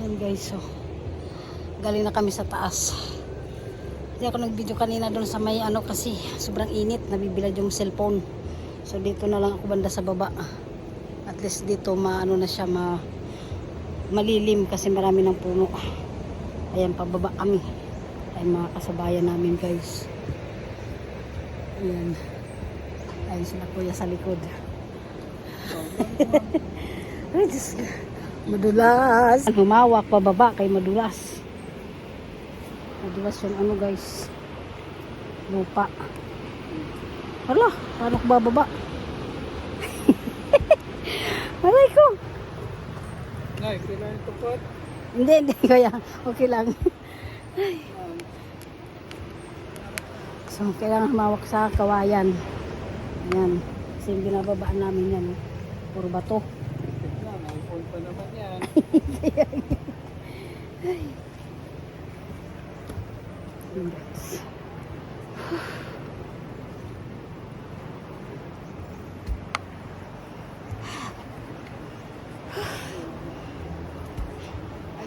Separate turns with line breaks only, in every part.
Yan guys, so. Galing na kami sa taas. Hindi ako nag-video kanina doon sa may ano kasi sobrang init. Nabibilad yung cellphone. So dito na lang ako banda sa baba. At least dito maano na siya ma malilim kasi marami ng puno. Ayan, pababa kami. Ay mga kasabayan namin guys. Ayan. Ayan sila kuya sa likod. Ay, Diyos. Madulas. Humawak pababa kay madulas. Madulas yung ano guys. Lupa. Hala, paano ko bababa? Aray ko.
Nay, kailangan ko po.
Hindi, hindi kaya. Okay lang. So, kailangan humawak sa kawayan. Ayan. Kasi yung binababaan namin yan. Puro bato.
Pa naman yan.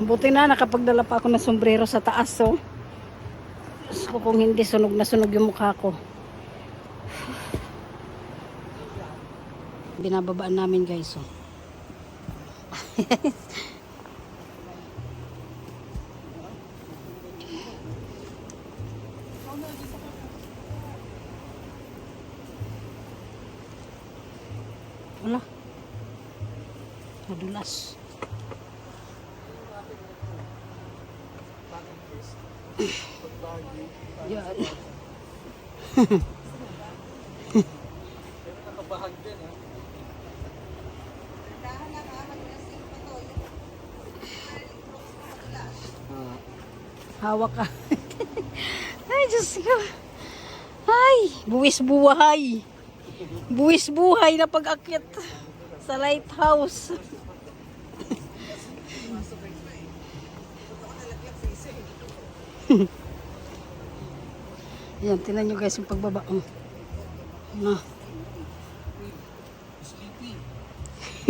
Buti na nakapagdala pa ako ng sombrero sa taas, so. So, kung hindi, sunog na sunog yung mukha ko. Binababaan namin, guys, so. Wala. Madulas. Yan.
Nakabahag din ha.
Hawak ka. Ay, Diyos ko. Ay, buwis buhay. Buwis buhay na pag-akyat sa lighthouse. Yan, tinan nyo guys yung pagbaba. Oh. Na.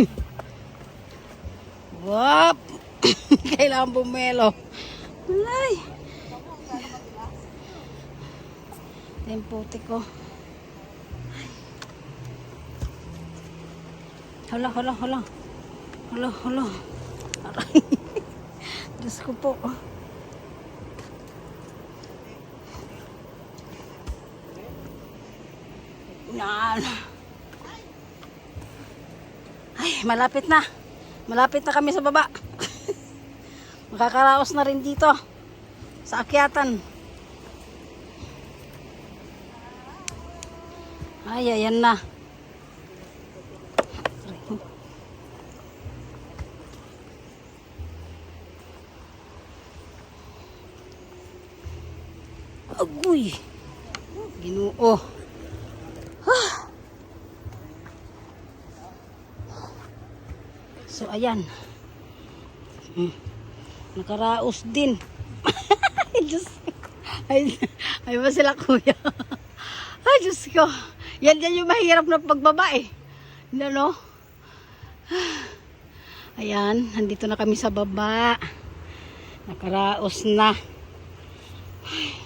Wap! Kailangan bumelo. Ay! Yung puti ko. Hala, hala, hala. Hala, hala. Aray. Diyos ko po. Yan. Ay, malapit na. Malapit na kami sa baba. Makakaraos na rin dito. Sa akyatan. Ay, ayan na. Agoy. Ginoo. So, ayan. Hmm. Nakaraos din. Ay, Diyos. Ay, ay ba sila kuya? Ay, Diyos ko. Yan yan yung mahirap na pagbaba eh. Ano? Ayan, nandito na kami sa baba. Nakaraos na.
Marinig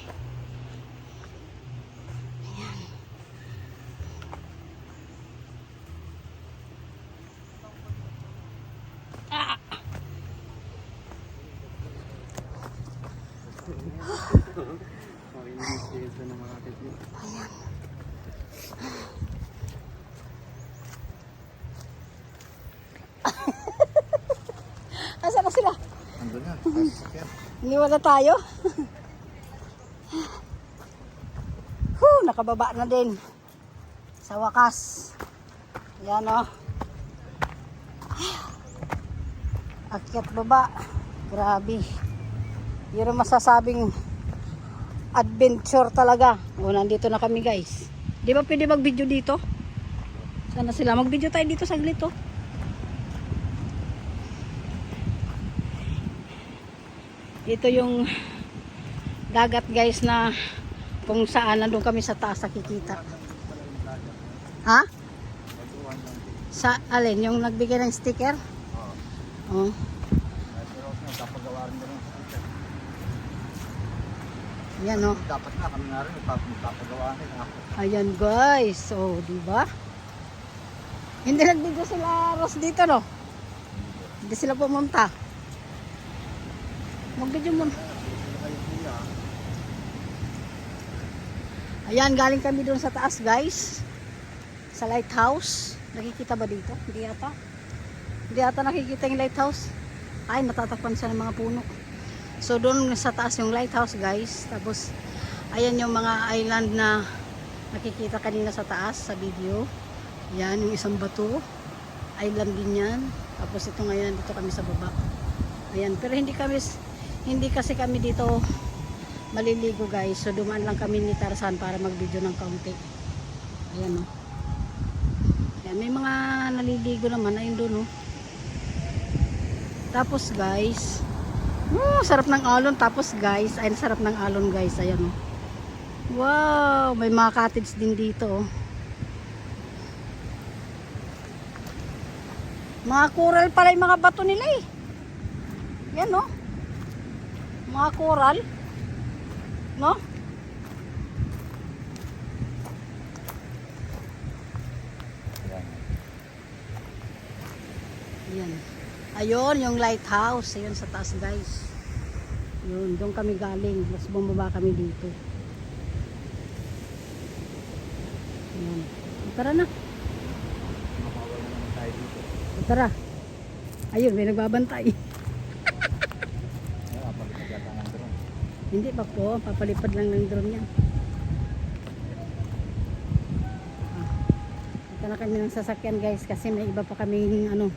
na sila?
Ando na,
na tayo. Huh, nakababa na din. Sa wakas. Yan o. Akyat baba. Grabe. Yun ang masasabing adventure talaga. O, nandito na kami guys. Di ba pwede mag-video dito? Sana sila. Mag-video tayo dito saglit oh. Ito yung dagat guys na kung saan nandun kami sa taas nakikita. Ha? Sa alin? Yung nagbigay ng sticker? Oo.
Scooter.
Yan oh.
Dapat na kami nga rin rin ako.
Ayan guys. So, di ba? Hindi nagbigyo sila Ross dito no? Hindi sila pumunta. Magbidyo mo. Ayan, galing kami doon sa taas guys. Sa lighthouse. Nakikita ba dito? Hindi yata. Hindi yata nakikita yung lighthouse. Ay, natatakpan siya ng mga puno. So doon sa taas yung lighthouse guys. Tapos, ayan yung mga island na nakikita kanina sa taas sa video. Yan, yung isang bato. Island din yan. Tapos ito ngayon, dito kami sa baba. Ayan, pero hindi kami, hindi kasi kami dito maliligo guys. So dumaan lang kami ni Tarzan para mag-video ng kaunti. Ayan o. Ayan, may mga naliligo naman. Ayun doon o. Tapos guys, oh, sarap ng alon. Tapos guys, ayun sarap ng alon guys. Ayan o. Wow, may mga cottage din dito oh. Mga coral pala yung mga bato nila eh. Yan oh. Mga coral. No?
Ayan.
Ayun, yung lighthouse. Ayun sa taas, guys. Yun, doon kami galing. Tapos bumaba kami dito. Ayan. Tara na. Tara. Ayun, may nagbabantay.
Ayan, kapalitan yata ng drone.
Hindi pa po. Papalipad lang ng drone yan. Ah. Ito na kami ng sasakyan, guys. Kasi may iba pa kaming ano,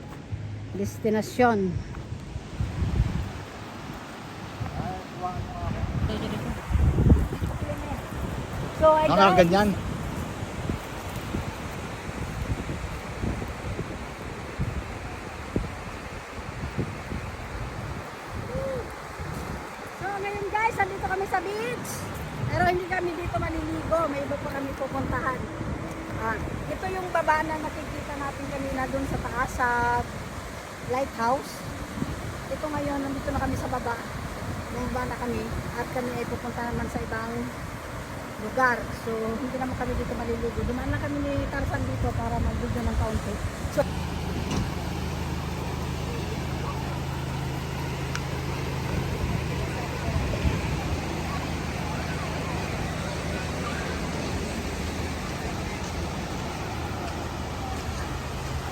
destinasyon. So, ay guys.
Nakaganyan.
So ngayon guys, andito kami sa beach. Pero hindi kami dito maliligo. May iba pa kami pupuntahan. Ah, ito yung baba na nakikita natin kanina dun sa taas sa lighthouse. Ito ngayon, nandito na kami sa baba. Bumaba na kami. At kami ay pupunta naman sa ibang lugar. So, hindi naman kami dito maliligo. Dumaan na kami ni Tarzan dito para mag-video ng kaunti. So,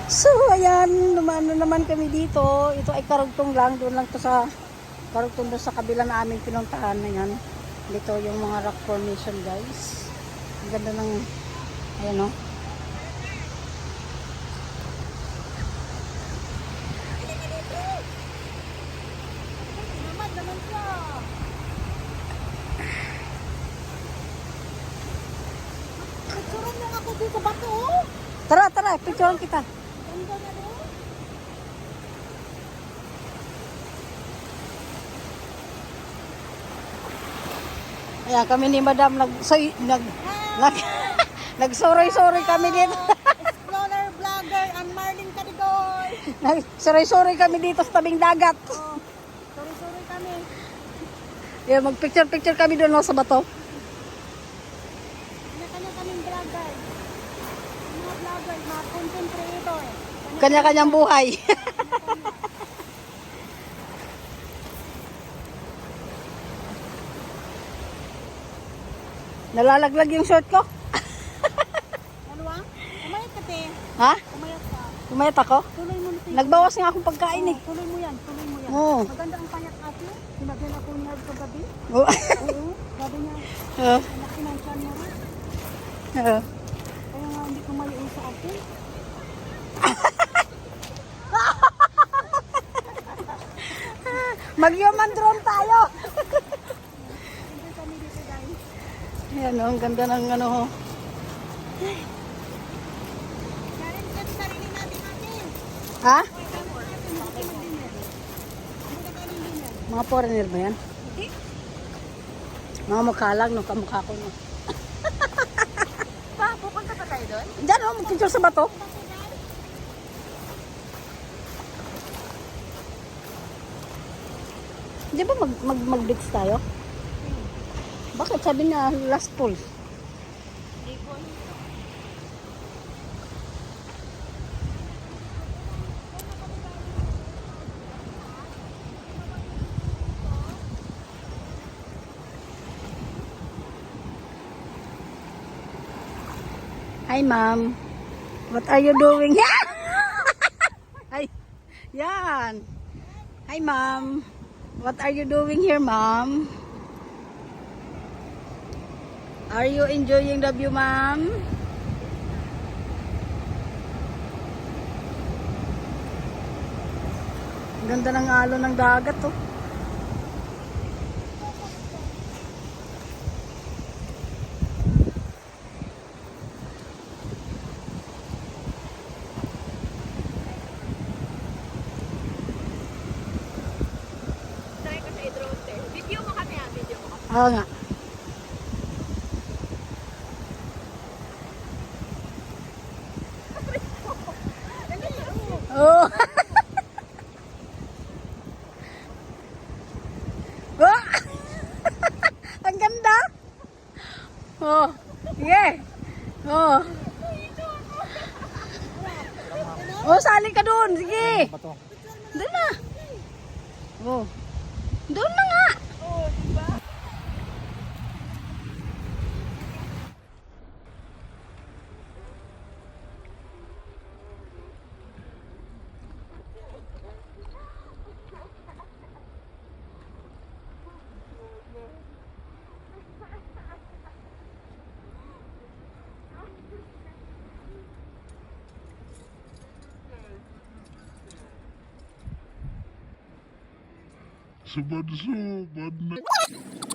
So, ayan, naman na naman kami dito. Ito ay karugtong lang. Doon lang to sa karugtong doon sa kabila na aming pinuntahan na yan. Dito yung mga rock formation, guys. Ang ganda ng, ayan o.
Dito ba to? oh?
Tara, tara, picturean kita.
Ganda na rin.
Ayan, kami ni Madam nag, soy, nag, nag, nagsuroy-suroy kami dito.
Explorer, vlogger, and Marlene Cadigoy.
Nagsuroy-suroy kami dito sa tabing dagat.
Oh, sorry-sorry kami.
Yan, magpicture-picture kami doon no, sa bato.
Kanya-kanya kaming vlogger. Mga vlogger, mga content creator.
Kanya-kanyang buhay. Nalalaglag yung short ko.
Ano ah? Umayat ka, te.
Ha?
Umayat ka.
Kumayat ako?
Tuloy mo na, te.
Nagbawas nga akong pagkain eh.
Tuloy mo yan, tuloy mo yan.
Oo.
Maganda ang payat ate. Sinabihan ako niya kagabi.
Oo.
Oo. Sabi niya,
Oo.
laki ng tiyan mo.
Oo.
Kaya nga hindi ko maliin sa ate.
Mag-human drone tayo.
Hindi kami dito guys.
Ayan oh, ang ganda ng ano ho. Ha? Mga foreigner ba yan? Mga mukha lang, no, kamukha ko. No.
Pa, pupunta pa tayo doon?
Diyan oh, mag-picture sa bato. Di ba mag, mag, mag-beach tayo? Bakit sabi niya last pool? Hi, ma'am. What are you doing? Hi. Yan. Hi, ma'am. What are you doing here, ma'am? Are you enjoying the view, ma'am? Ganda ng alon ng dagat, oh.
Try ko sa i-drone sir. Video mo kami ah, video mo kami.
Oo nga. Oh. oh. Ang ganda. Oh. Sige. Oh. Oh, sali ka doon. Sige. Doon na. Oh. Doon na nga.
Sebanso, bad night.